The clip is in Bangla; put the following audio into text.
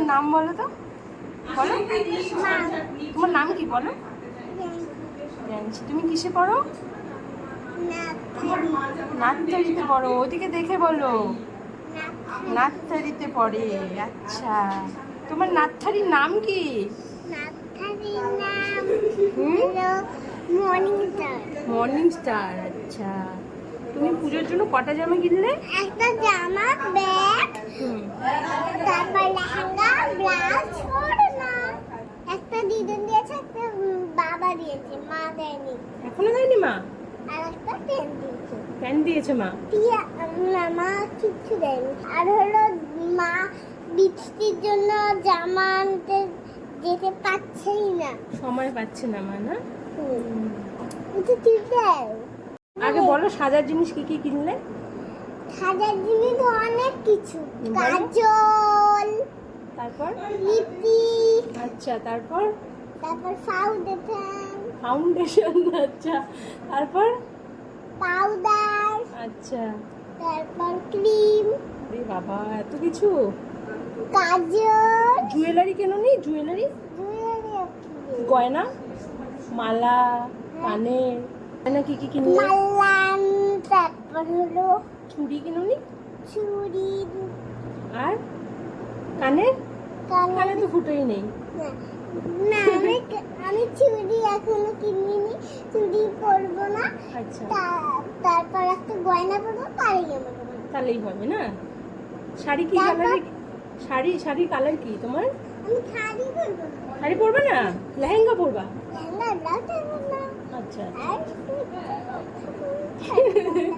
তোমার নাম বলো তো? বলো। তোমার নাম কি বলো? তুমি কিসে পড়ো? নার্সারিতে পড়ো। ওদিকে দেখে বলো। নার্সারিতে পড়ে। আচ্ছা। তোমার নার্সারির নাম কি? Morning star. আচ্ছা। তুমি পুজোর জন্য কটা জামা কিনলে? একটা জামা ব্যাগ হুম তারপর লেহেঙ্গা ব্লাউজ পরে না একটা দিদুন দিয়েছে একটা উম, বাবা দিয়েছে মা দেয়নি। এখনও দেয়নি মা? আর একটা পেন দিয়েছে। মা? টিয়া না মা কিচ্ছু দেয়নি। আর হলো মা বৃষ্টির জন্য জামা আনতে যেতে পারছেই না। সময় পাচ্ছে না মা না। দেয় আগে বলো সাজার জিনিস কি কি কিনলে? সাজার জিনিস অনেক কিছু। কাজল তারপর? লিপস্টিক আচ্ছা তারপর? তারপর ফাউন্ডেশন ফাউন্ডেশন আচ্ছা। তারপর? পাউডার আচ্ছা। তারপর ক্রিম আরে বাবা এত কিছু? কাজল জুয়েলারি কেন নি জুয়েলারি জুয়েলারি গয়না? মালা? কানের গয়না কি কি কিনলে? মালান তারপর হলো চুড়ি কিনো নি? চুড়ি। আর? কানের? কানে তো ফুটোই নেই। না চুড়ি এখনও কিনিনি চুড়ি পরবো না। আচ্ছা। তারপর একটা গয়না পরবো তারই তাহলেই হবে না? শাড়ি কি? কালার শাড়ি শাড়ির কালার কি? তোমার? আমি শাড়ি পরবো। না শাড়ি পরবে না? লেহেঙ্গা পরবা? লেহেঙ্গা না আচ্ছা। আর